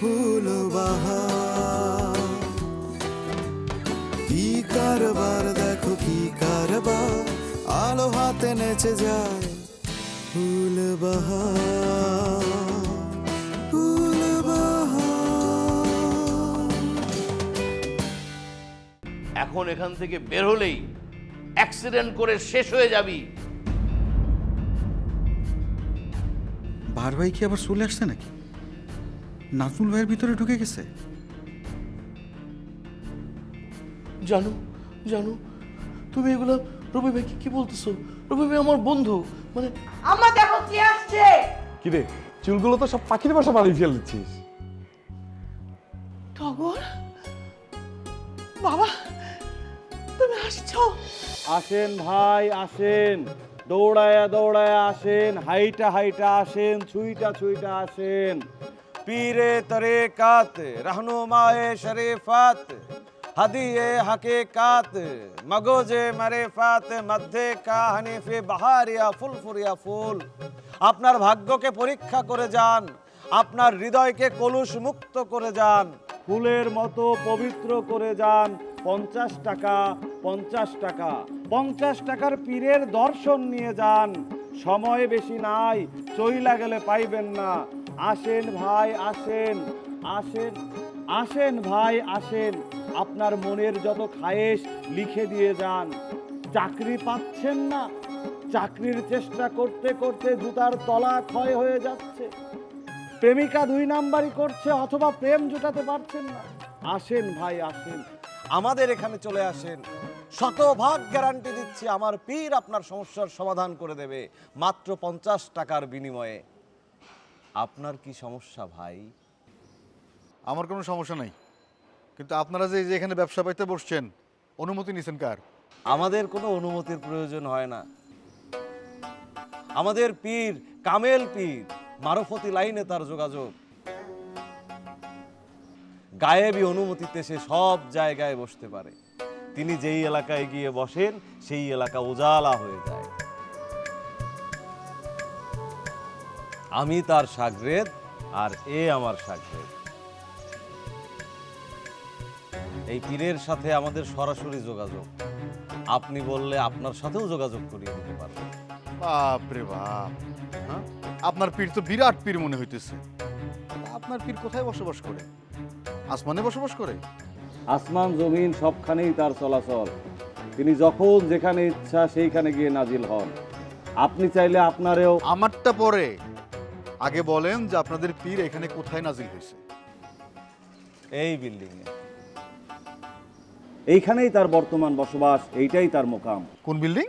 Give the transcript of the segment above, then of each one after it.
ফুল বাহার কি কারবার দেখো কি কারবার। আলো হাতে নেচে যায় ফুল বাহার ফুল এখন এখান থেকে বের হলেই অ্যাক্সিডেন্ট করে শেষ হয়ে যাবি। বার ভাই কি আবার চলে আসছে নাকি? নাজমুল ভাইয়ের ভিতরে ঢুকে গেছে? জানো জানো তুমি এগুলো রবি ভাইকে কি বলতেছো? রবি ভাই আমার বন্ধু মানে আম্মা দেখো কি আসছে? কিরে চুলগুলো তো সব পাখির বাসা বানিয়ে ফেলে দিচ্ছিস। টগর? বাবা তুমি আসছো? আসেন ভাই আসেন। দৌড়ায়া দৌড়ায়া আসেন হাইটা হাইটা আসেন ছুইটা ছুইটা আসেন। পীরে তরে কাত রহনুমায়ে শরেফাত, হদিয়ে হকে কাত মগজে মরে ফাত মধ্যে কা হানিফে বাহারিয়া ফুল ফুরিয়া ফুল। আপনার ভাগ্যকে পরীক্ষা করে যান, আপনার হৃদয়কে কলুষ মুক্ত করে যান, ফুলের মতো পবিত্র করে যান, পঞ্চাশ টাকা পঞ্চাশ টাকা। পঞ্চাশ টাকার পীরের দর্শন নিয়ে যান। সময় বেশি নাই, চইলা গেলে পাইবেন না। আসেন ভাই, আসেন। আসেন আসেন ভাই, আসেন। আপনার মনের যত খায়েশ, লিখে দিয়ে যান। চাকরি পাচ্ছেন না। চাকরির চেষ্টা করতে করতে জুতার তলা ক্ষয় হয়ে যাচ্ছে। প্রেমিকা দুই নাম্বারই করছে, অথবা প্রেম জোটাতে পারছেন না। আসেন ভাই, আসেন। আমাদের এখানে চলে আসেন। শতভাগ গ্যারান্টি দিচ্ছি, আমার পীর আপনার সমস্যার সমাধান করে দেবে। মাত্র পঞ্চাশ টাকার বিনিময়ে। আপনার কি সমস্যা ভাই? আমার কোনো সমস্যা নাই। কিন্তু আপনারা যে যে এখানে ব্যবসা পাইতে বসছেন অনুমতি নিছেন কার? আমাদের কোনো অনুমতির প্রয়োজন হয় না। আমাদের পীর কামেল পীর মারফতি লাইনে তার যোগাযোগ। গায়েবী অনুমতিতে সে সব জায়গায় বসতে পারে। তিনি যেই এলাকায় গিয়ে বসেন সেই এলাকা উজালা হয়ে যায়। আমি তার সাগরেদ আর এ আমার সাগরেদ এই পীরের সাথে আমাদের সরাসরি যোগাযোগ। আপনি বললে আপনার সাথেও যোগাযোগ করিয়ে দিতে পারব। বাপ রে বাপ। হ্যাঁ? আপনার পীর তো বিরাট পীর মনে হইতেছে। আপনার পীর কোথায় বসবাস করে? আসমানে বসবাস করে? আসমান জমিন সবখানেই তার চলাচল। তিনি যখন যেখানে ইচ্ছা সেইখানে গিয়ে নাজিল হন। আপনি চাইলে আপনারেও আমারটা পরে। আগে বলেন যে আপনাদের পীর এখানে কোথায় নাজিল হয়েছে। এই বিল্ডিং এ। এইখানেই তার বর্তমান বসবাস এইটাই তার মোকাম। কোন বিল্ডিং?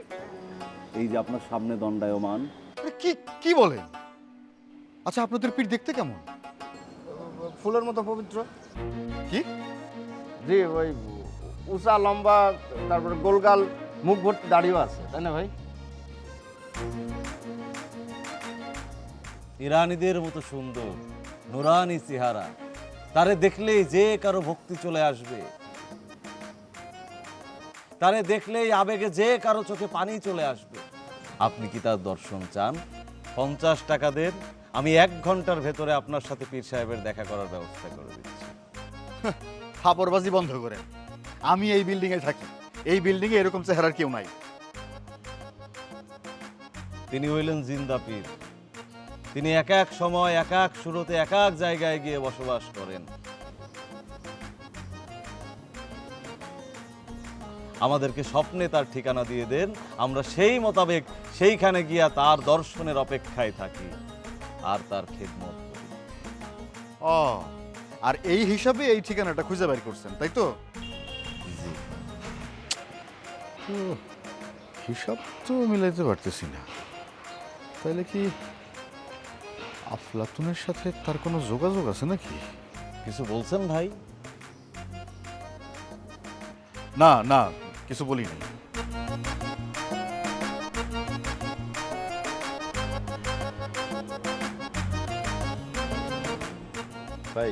এই যে আপনার সামনে দণ্ডায়মান। কি কি বলেন? আচ্ছা আপনাদের পীর দেখতে কেমন? ফুলের মতো পবিত্র। কি? জি ওই উঁচা লম্বা তারপরে গোলগাল মুখ ভর্তি দাড়িও আছে তাই না ভাই? ইরানিদের মতো সুন্দর নুরানি চেহারা। তারে দেখলেই যে কারও ভক্তি চলে আসবে। তারে দেখলেই আবেগে যে কারও চোখে পানি চলে আসবে। আপনি কি তার দর্শন চান? পঞ্চাশ টাকা দেন আমি এক ঘণ্টার ভেতরে আপনার সাথে পীর সাহেবের দেখা করার ব্যবস্থা করে দিচ্ছি। ফাপরবাজি বন্ধ করেন। আমি এই বিল্ডিংয়ে থাকি। এই বিল্ডিংয়ে এরকম চেহারার কেউ নাই। তিনি হইলেন জিন্দা পীর। তিনি এক এক সময় এক এক সুরতে এক এক জায়গায় গিয়ে বসবাস করেন। আমাদেরকে স্বপ্নে তার ঠিকানা দিয়ে দেন। আমরা সেই মোতাবেক সেইখানে গিয়া তার দর্শনের অপেক্ষায় থাকি আর তার খেদমত করি। ও আর এই হিসাবে এই ঠিকানাটা খুঁজে বের করছেন তাই তো? হিসাব তো মিলাইতে পারতেছি না। তাহলে কি আফলাতুনের সাথে তার কোনো যোগাযোগ আছে নাকি? কিছু বলছেন ভাই? না না কিছু বলিনি। ভাই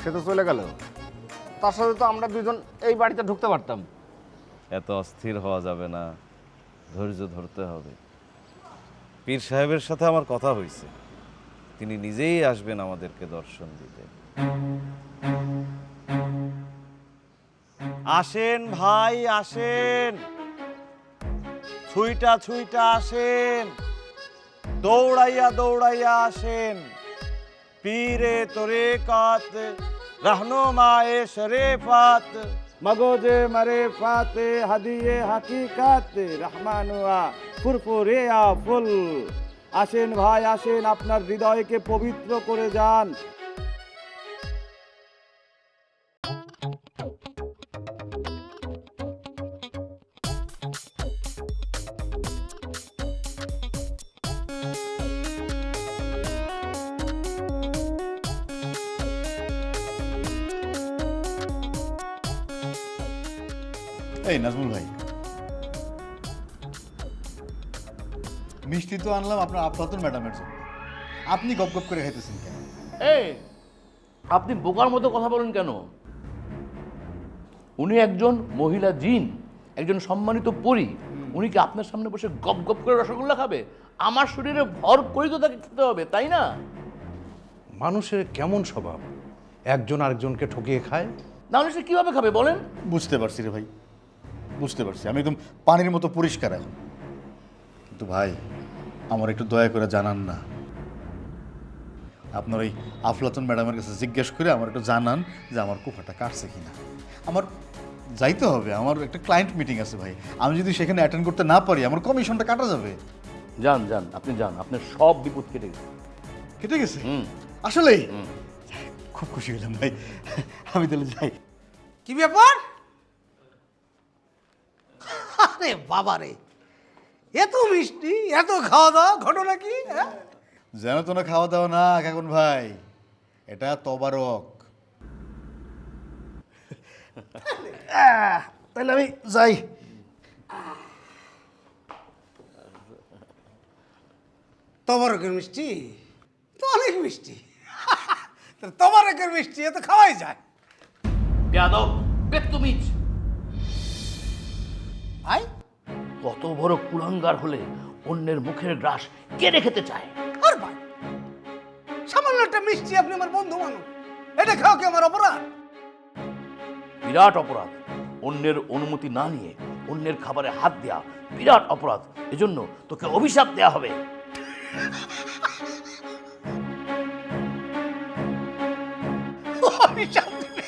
সে তো চলে গেল। তার সাথে তো আমরা দুজন এই বাড়িতে ঢুকতে পারতাম। এত অস্থির হওয়া যাবে না। ধৈর্য ধরতে হবে। পীর সাহেবের সাথে আমার কথা হয়েছে। তিনি নিজেই আসবেন আমাদেরকে দর্শন দিতে। আসেন ভাই, আসেন। ছুইটা ছুইটা আসেন। দৌড়াইয়া দৌড়াইয়া আসেন। পীরে তোরে কাত রহনুমায়ে পাত মগজে মরে ফাতে, হাদিয়ে হাকিকাত, রহমানুয়া ফুরফুরে ফুল আসেন ভাই আসেন আপনার হৃদয়কে পবিত্র করে যান। মিষ্টি আনলাম আপনার আফলাতুন ম্যাডামের জন্য। আপনি গপ গপ করে খাইতেছেন কেন? এই আপনি বোকার মতো কথা বলেন কেন? উনি একজন মহিলা জিন একজন সম্মানিত পরী। উনি কি আপনার সামনে বসে গপ গপ করে রসগোল্লা খাবে? আমার শরীরে ভর করে তো তাকে খেতে হবে তাই না? মানুষের কেমন স্বভাব? একজন আরেকজনকে ঠকিয়ে খায়? নাহলে সে কীভাবে খাবে বলেন? বুঝতে পারছি রে ভাই বুঝতে পারছি। আমি একদম পানির মতো পরিষ্কার এখন। কিন্তু ভাই আমার একটু দয়া করে জানান না। আপনার ওই আফলাতুন ম্যাডামের কাছে জিজ্ঞেস করে আমার একটু জানান যে আমার কুফাটা কাটছে কিনা। আমার যাইতে হবে আমার একটা ক্লায়েন্ট মিটিং আছে ভাই। আমি যদি সেখানে অ্যাটেন্ড করতে না পারি আমার কমিশনটা কাটা যাবে। যান যান আপনি যান আপনার সব বিপদ কেটে গেছে। কেটে গেছে? হুম। আসলেই? খুব খুশি হলাম ভাই। আমি তাহলে যাই। কি ব্যাপার? আরে বাবা রে এত মিষ্টি এত খাওয়া দাওয়া ঘটনা কি হ্যাঁ? যেন তো না খাওয়া দাওয়া না কাকুন ভাই এটা তবারক। তাহলে আমি যাই। তবারকের মিষ্টি? তো অনেক মিষ্টি। তবরকের মিষ্টি এ তো খাওয়াই যায়। বেয়াদব বেত্তুমিজ। ভাই কত বড় কুলাঙ্গার হলে অন্যের মুখের গ্রাস কেড়ে খেতে চায়। আর ভাই সামান্য একটা মিষ্টি আপনি আমার বন্ধু মানুষ। এটা খাও কি আমার অপরাধ? বিরাট অপরাধ। অন্যের অনুমতি না নিয়ে অন্যের খাবারে হাত দেয়া বিরাট অপরাধ। এজন্য তোকে অভিশাপ দেয়া হবে। অভিশাপ দিবে?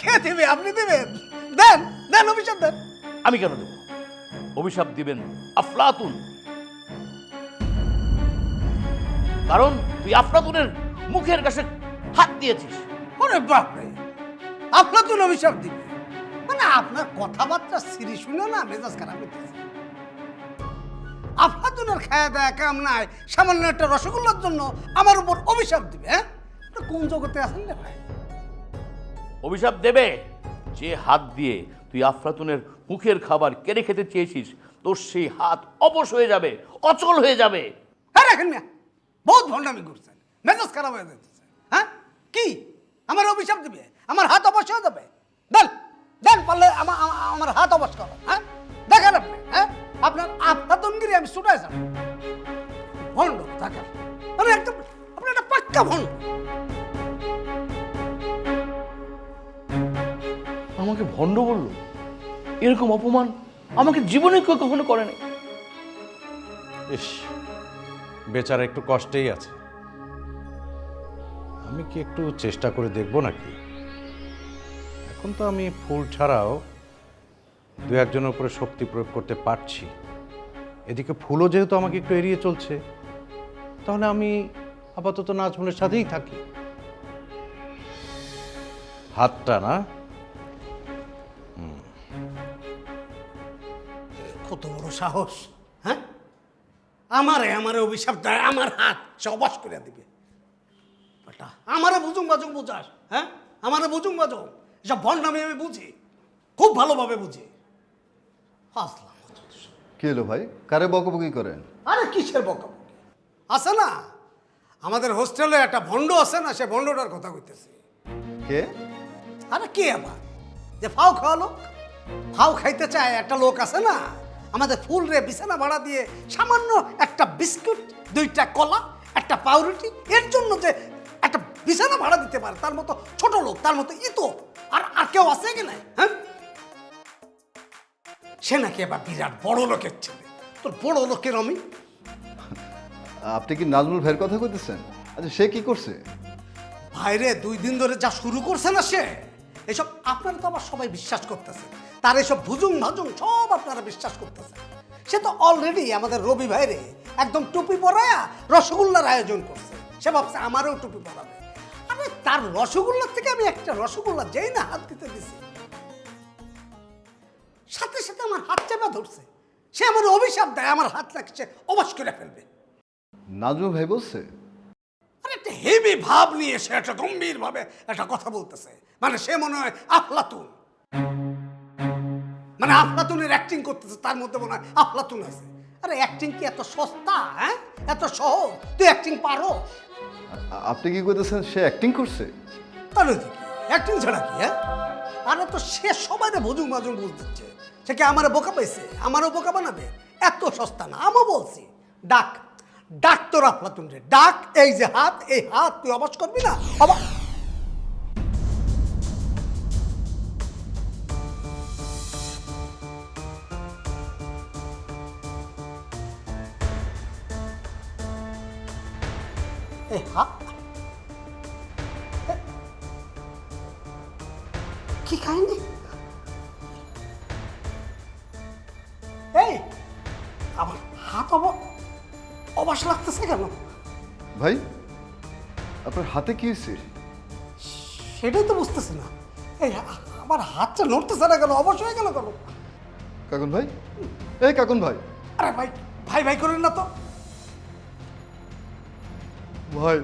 কে দিবে? আপনি দিবেন? দেন দেন অভিশাপ দেন। আমি কেন দেব? অভিশাপ দিবেন। আফলাতুন। কারণ তুই আফলাতুনের মুখের কাছে হাত দিয়েছিস। ওরে বাপরে তো অভিশাপ দিবে? মানে আপনার কথাবার্তা সিরি শুনে না মেজাজ খারাপ হইতেছে। আফলাতুনের খায়া দেয়া কাম নাই সামান্য একটা রসগোল্লার জন্য আমার উপর অভিশাপ দিবে হ্যাঁ? কোন জগতে আছেন রে ভাই? অভিশাপ দেবে যে হাত দিয়ে তুই আফলাতুনের মুখের খাবার কেড়ে খেতে চেয়েছিস, তোর সেই হাত অবশ হয়ে যাবে, অচল হয়ে যাবে। হ্যাঁ রাখেন বহুত ভণ্ডামি খারাপ হয়ে কি? আমার অভিশাপ দিবে, আমার হাত অবশ্য হয়ে যাবে? আমার আমার- হাত অবশ্য করো হ্যাঁ? দেখেন আপনি হ্যাঁ? আপনার আত্মাতঙ্গিরি আমি ছুটাই ভণ্ড, থাকেন। মানে একদম আপনি একটা পাক্কা ভণ্ড। ভণ্ড বলল, এরকম অপমান আমাকে জীবনে কেউ কখনো করেনি ইস, বেচারা একটু কষ্টেই আছে। আমি কি একটু চেষ্টা করে দেখব নাকি? এখন তো আমি ফুল ছাড়াও দু একজনের উপরে শক্তি প্রয়োগ করতে পারছি। এদিকে ফুলও যেহেতু আমাকে একটু এড়িয়ে চলছে, তাহলে আমি আপাতত নাজমুলের সাথেই থাকি। হাতটা না? কত বড় সাহস হ্যাঁ? আমারে আমারে অভিশাপ দেয় আমার হাত সবাস করে দিবে। বেটা আমারে বুঝুম বাজুং বুঝাস হ্যাঁ? আমারে বুঝুম বাজুং এসব ভণ্ডামি আমি আমি বুঝি খুব ভালোভাবে বুঝি। আসলাম কি হলো ভাই? কারে বকবকি করেন? আরে কিসের বকাবকি? আছে না? আমাদের হোস্টেলে একটা ভণ্ড আছে না সে ভণ্ডটার কথা কইতেছি। কে? আরে কে আবার? যে ফাও খাওয়া লোক? ফাও খাইতে চায় একটা লোক আছে না? আমাদের ফুল রে বিছানা ভাড়া দিয়ে সামান্য একটা বিস্কুট দুইটা কলা একটা পাউরুটি এর জন্য যে একটা বিছানা ভাড়া দিতে পারে তার মতো ছোট লোক তার মতো ইতো। আর আর কেউ আছে কি নাই হ্যাঁ? সে নাকি এবার বিরাট বড় লোকের ছেলে। তোর বড় লোকের আমি আপনি কি নাজমুল ভাইয়ের কথা কইতেছেন? আচ্ছা সে কি করছে? ভাইরে দুই দিন ধরে যা শুরু করছে না সে এসব আপনারা তো আবার সবাই বিশ্বাস করতেছে। তার এসব ভুজুং ভাজুং সব আপনারা বিশ্বাস করতেছে সে তো অলরেডি আমাদের রবি ভাইরে একদম টুপি পরায়া রসগোল্লার আয়োজন করছে। সে ভাবছে আমারও টুপি পরাবে। আরে তার রসগোল্লার থেকে আমি একটা রসগোল্লা যেই না হাত দিতে দিছি। সাথে সাথে আমার হাত চেপে ধরছে। সে আমার অভিশাপ দেয় আমার হাত লাগছে অবাস করে ফেলবে। নাজমুল ভাই বলছে আরে একটা হেভি ভাব নিয়ে সে একটা গম্ভীর ভাবে একটা কথা বলতেছে। মানে সে মনে হয় আফলাতুন। মানে আফলাতুনের অ্যাক্টিং করতেছে তার মধ্যে মনে হয় আফলাতুন আছে। আরে অ্যাক্টিং কি এত সস্তা হ্যাঁ? এত সহজ? তুই অ্যাক্টিং পারো আপনি কি কইতেছেন সে অ্যাক্টিং করছে? তাহলে কি? অ্যাক্টিং ছাড়া কি হ্যাঁ? আরে তো সে সবাই ভুজুং মাজুং বুঝ দিচ্ছে। সে কি আমার বোকা পাইছে? আমারও বোকা বানাবে? এত সস্তা না আমও বলছি। ডাক ডাক তোর আফলাতুন রে ডাক এই যে হাত এই হাত তুই অবাস করবি না? অবা হাতে কি হয়েছে? সেটাই তো বুঝতেছি না। এই আমার হাতটা নড়তেছে না কেন? অবশ হয়ে গেল কেন? কাকুন ভাই? এই কাকুন ভাই। আরে ভাই ভাই ভাই করেন না তো। ভাই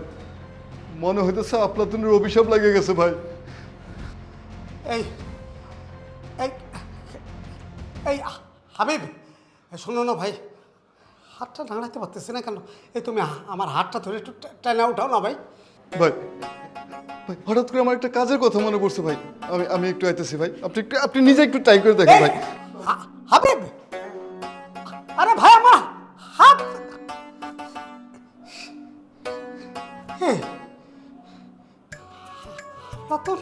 মনে হইতেছে আফলাতুনের অভিশাপ লাগে গেছে ভাই। এই এই এই হাবিব শোনো না ভাই হাতটা নাড়াতে পারতেছি না কেন? এই তুমি আমার হাতটা ধরে একটু টেনে উঠাও না ভাই। ভাই ভাই, হঠাৎ করে আমার একটা কাজের কথা মনে পড়ছে ভাই। আমি আমি একটু আইতেছি ভাই। আপনি একটু, আপনি নিজে একটু টাইম করে দেখেন ভাই। আরে ভাই, আমার হাত তোর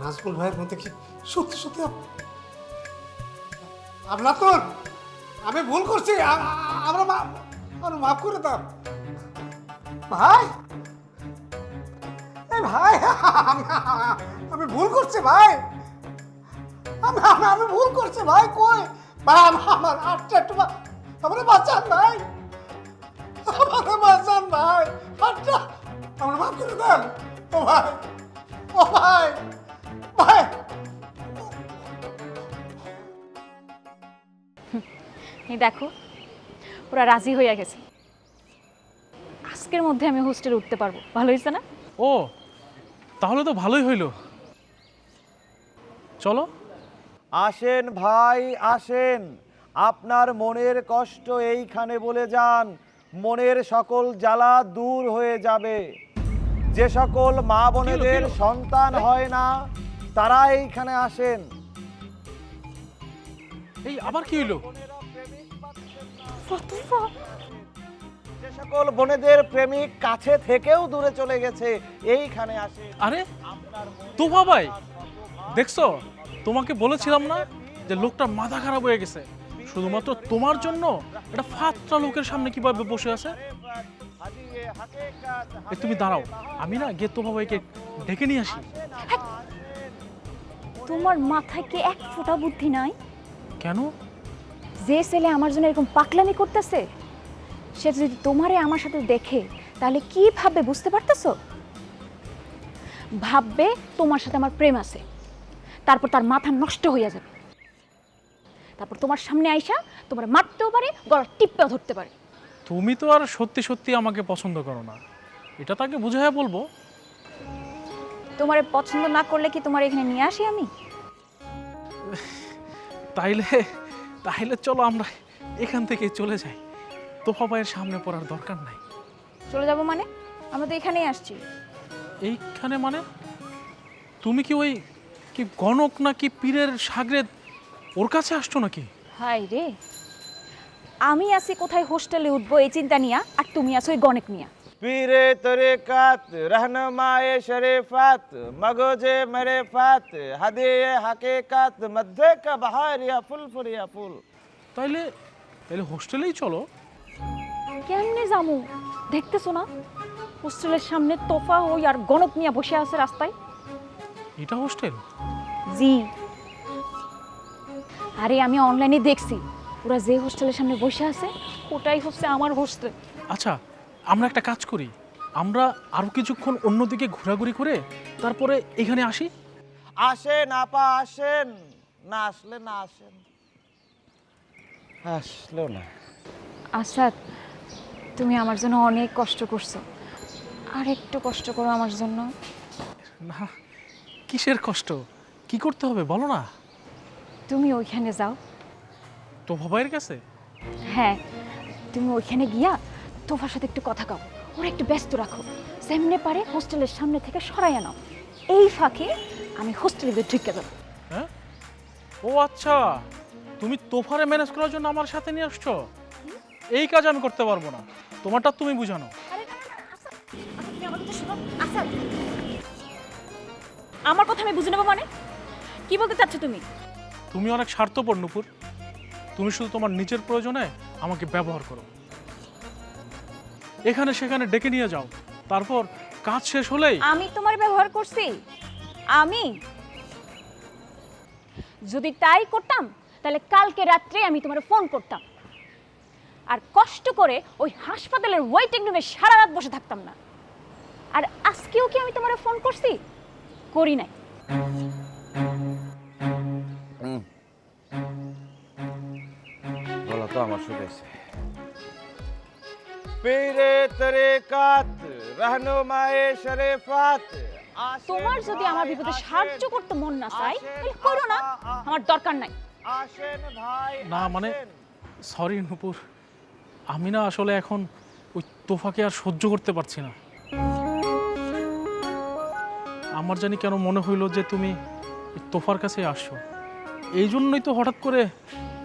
নাজমুল ভাইয়ের মধ্যে কি সত্যি সত্যি আপ- আপনার তো আমি ভুল করছি আমরা মাফ করে দাও। ভাই? ভাই, আমি- ভুল করছি ভাই। আমি, আমি- ভুল করছি ভাই, কই? ভাই, আমার হাতটা একটু আমার বাঁচান ভাই। আমার বাঁচান ভাই, হাতটা আমার মাফ করে দেন। ও ভাই ও ভাই ভাই। এই দেখো, ওরা রাজি হইয়া গেছে। আজকের মধ্যে আমি হোস্টেলে উঠতে পারব। ভালো হয়েছে না? ও তাহলে তো ভালোই হইল। চলো। আসেন ভাই আসেন। আপনার মনের কষ্ট এইখানে বলে যান। মনের সকল জ্বালা দূর হয়ে যাবে। যে সকল মা বোনেদের সন্তান হয় না তারা এইখানে আসেন। এই আবার কি হইল? সকল বোনেদের প্রেমিক কাছে থেকেও দূরে চলে গেছে। এইখানে আসেন আরে তোফা ভাই দেখছ? তোমাকে বলেছিলাম না যে লোকটা মাথা খারাপ হয়ে গেছে। শুধুমাত্র তোমার জন্য এটা ফাতটা লোকের সামনে কীভাবে বসে আছে? তুমি দাঁড়াও। আমি না গিয়ে তোফা ভাইকে ডেকে নিয়ে আসি। তোমার মাথায় কি এক ফোঁটা বুদ্ধি নাই? কেন? যে ছেলে আমার জন্য এরকম পাকলামি করতেছে সে যদি তোমারে আমার সাথে দেখে তাহলে কি ভাববে বুঝতে পারতেছো? ভাববে তোমার সাথে আমার প্রেম আছে। তারপর তার মাথা নষ্ট হইয়া যাবে। তারপর তোমার সামনে আইসা তোমার মারতেও পারে গলা টিপ্পেও ধরতে পারে। তুমি তো আর সত্যি সত্যি আমাকে পছন্দ করো না। এটা তাকে বুঝাইয়া বলব। তোমার পছন্দ না করলে কি তোমার এখানে নিয়ে আসি আমি? তাইলে তাইলে চলো আমরা এখান থেকে চলে যাই। তোফা ভাইয়ের সামনে পড়ার দরকার নাই। চলে যাব মানে? আমরা তো এখানেই আসছি। এইখানে মানে? তুমি কি ওই কি গণক নাকি পীরের সাগরে ওর কাছে আসছো নাকি? হাই রে। আমি আছি কোথায় হোস্টেলে উঠবো এই চিন্তা নিয়া আর তুমি আছো ওই গণক নিয়া। পীরে তরিকাত রহনমায়ে শরীফাত মগজে মরেফাত হাদিয়ে হাকিকাত মধ্যে কা বাহার ইয়া ফুল ফুল ফুল। তাইলে তাইলে হোস্টেলেই চলো। কেমনে যামু? দেখতেছো না? হোস্টেলের সামনে তোফা ওই আর গণক নিয়ে বসে আছে রাস্তায়। এটা হোস্টেল? জি। আরে আমি অনলাইনে দেখছি। ওরা যে হোস্টেলের সামনে বসে আছে ওটাই হচ্ছে আমার হোস্টেল। আচ্ছা আমরা একটা কাজ করি। আমরা আরও কিছুক্ষণ অন্যদিকে ঘোরাঘুরি করে তারপরে এখানে আসি। আসেন আপা আসেন। না আসলে না আসেন। আসলো না। আসাদ তুমি আমার জন্য অনেক কষ্ট করছ। আর একটু কষ্ট করো আমার জন্য। না কিসের কষ্ট? কি করতে হবে বলো না। তুমি ওইখানে যাও। তোফা ভাইয়ের কাছে? হ্যাঁ তুমি ওইখানে গিয়া তোফার সাথে একটু কথা কাও। ওরা একটু ব্যস্ত রাখো। সেমনে পারে হোস্টেলের সামনে থেকে সরাইয়া নাও এই ফাঁকে আমি হোস্টেলে গিয়ে ঢুকে যাব। হ্যাঁ? ও আচ্ছা তুমি তোফারে ম্যানেজ করার জন্য আমার সাথে নিয়ে আসছো? এই কাজ আমি করতে পারব না। তোমারটা তুমি বুঝানো। আমার কথা আমি বুঝে নেব মানে? কি বলতে চাচ্ছ তুমি? তুমি অনেক স্বার্থপর নুপুর। তুমি শুধু তোমার নিজের প্রয়োজনে আমাকে ব্যবহার করো। এখানে সেখানে ডেকে নিয়ে যাও। তারপর কাজ শেষ হলেই আমি তোমার ব্যবহার করছি। আমি? যদি তাই করতাম তাহলে কালকে রাত্রে আমি তোমার ফোন করতাম। আর কষ্ট করে ওই হাসপাতালের ওয়েটিং রুমে সারা রাত বসে থাকতাম না। আর আজকেও কি আমি তোমার ফোন করছি? করি নাই। বলো তো আমার শুনেছে পীরে তরিকাত রহনুমায়ে শরীফাত তোমার যদি আমার বিপদে সাহায্য করতে মন না চাই তাহলে করো না। আমার দরকার নাই। না মানে সরি নুপুর। আমি না আসলে এখন ওই তোফাকে আর সহ্য করতে পারছি না। আমার জানি কেন মনে হইল যে তুমি ওই তোফার কাছে আসছো। এই জন্যই তো হঠাৎ করে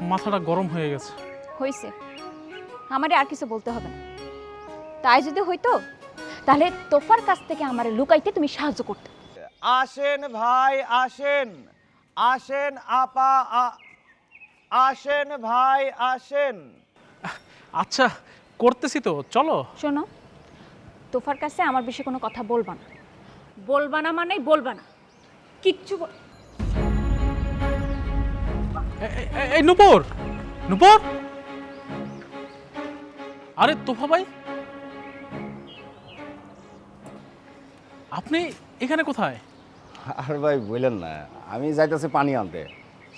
মাথাটা গরম হয়ে গেছে। হইছে। আমারে আর কিছু বলতে হবে না। তাই যদি হইতো তাহলে তোফার কাছ থেকে আমারে লুকাইতে তুমি সাহায্য করতে। আসেন ভাই আসেন। আসেন আপা আ- আসেন ভাই আসেন। আচ্ছা করতেছি তো চলো। শোনো তোফার কাছে আমার বিষয়ে কোনো কথা বলবা না। বলবা না মানেই বলবা না। কিচ্ছু বল- এ- এ- এ- এই নুপুর! নুপুর! আরে তোফা ভাই! আপনি এখানে কোথায়? আর ভাই বললেন না। আমি যাইতেছি পানি আনতে।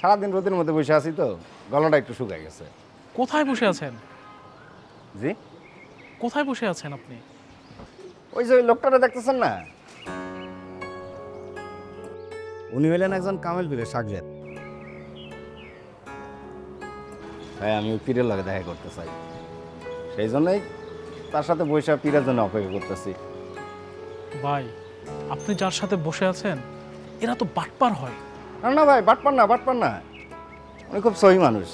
সারাদিন রোদের মধ্যে বসে আছি তো গলাটা একটু শুকাই গেছে। কোথায় বসে আছেন? জি? কোথায় বসে আছেন আপনি? ওই যে ওই লোকটাটা দেখতেছেন না? উনি হলেন একজন কামেল পীরের সাগরেদ হ্যাঁ আমি ওই পীরের লগে দেখা করতে চাই। সেই জন্যই তার সাথে বৈশাখ পীরের জন্য অপেক্ষা করতেছি। ভাই আপনি যার সাথে বসে আছেন এরা তো বাটপার হয়। না না ভাই বাটপার না বাটপার না। উনি খুব সহি মানুষ।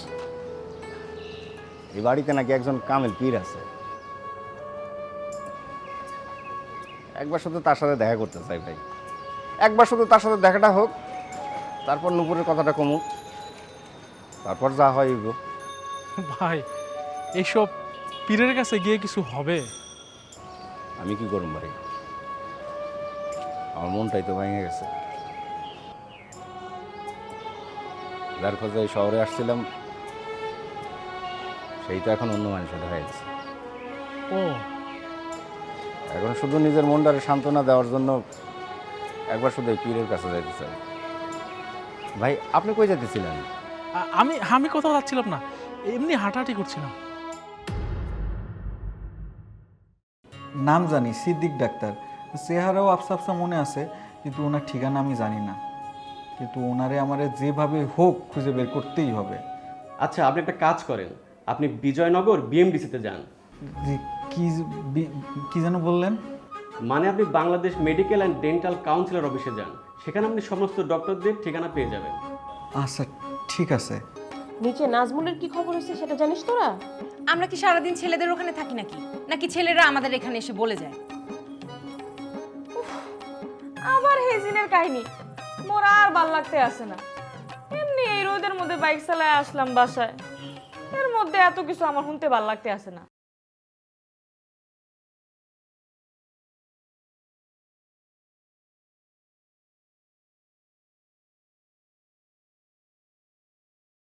এই বাড়িতে নাকি একজন কামেল পীর আছে। একবার শুধু তার সাথে দেখা করতে চাই ভাই। একবার শুধু তার সাথে দেখাটা হোক তারপর নুপুরের কথাটা কমুক। তারপর যা হয় গো ভাই এইসব পীরের কাছে গিয়ে কিছু হবে? আমি কি করুম ভাই? আমার মনটাই তো ভেঙে গেছে। যার খোঁজে এই শহরে আসছিলাম সেই তো এখন অন্য মানুষের হয়ে গেছে। ও। এখন শুধু নিজের মনটারে সান্ত্বনা দেওয়ার জন্য একবার শুধু এই পীরের কাছে যাইতে চাই। ভাই আপনি কই যেতেছিলেন আমি আমি কোথাও যাচ্ছিলাম না এমনি হাঁটাহাঁটি করছিলাম। নাম জানি সিদ্দিক ডাক্তার। চেহারাও আফসা আফসা মনে আছে কিন্তু ওনার ঠিকানা আমি জানি না। কিন্তু ওনারে আমারে যেভাবে হোক খুঁজে বের করতেই হবে। আচ্ছা আপনি একটা কাজ করেন। আপনি বিজয়নগর বিএমডিসিতে যান। যে কি কি যেন বললেন? মানে আপনি Bangladesh medical and dental councillor অফিসে যান। সেখানে আপনি সমস্ত ডক্টরদের ঠিকানা পেয়ে যাবেন। আচ্ছা ঠিক আছে। নিচে নাজমুলের কি খবর হয়েছে সেটা জানিস তোরা? আমরা কি সারাদিন ছেলেদের ওখানে থাকি নাকি? নাকি ছেলেরা আমাদের এখানে এসে বলে যায়? আবার হেজিনের কাহিনী। মোর আর ভালো লাগতে আসে না। এমনি এই রোদের মধ্যে বাইক চালায় আসলাম বাসায়। এর মধ্যে এত কিছু আমার শুনতে ভালো লাগতে আসে না।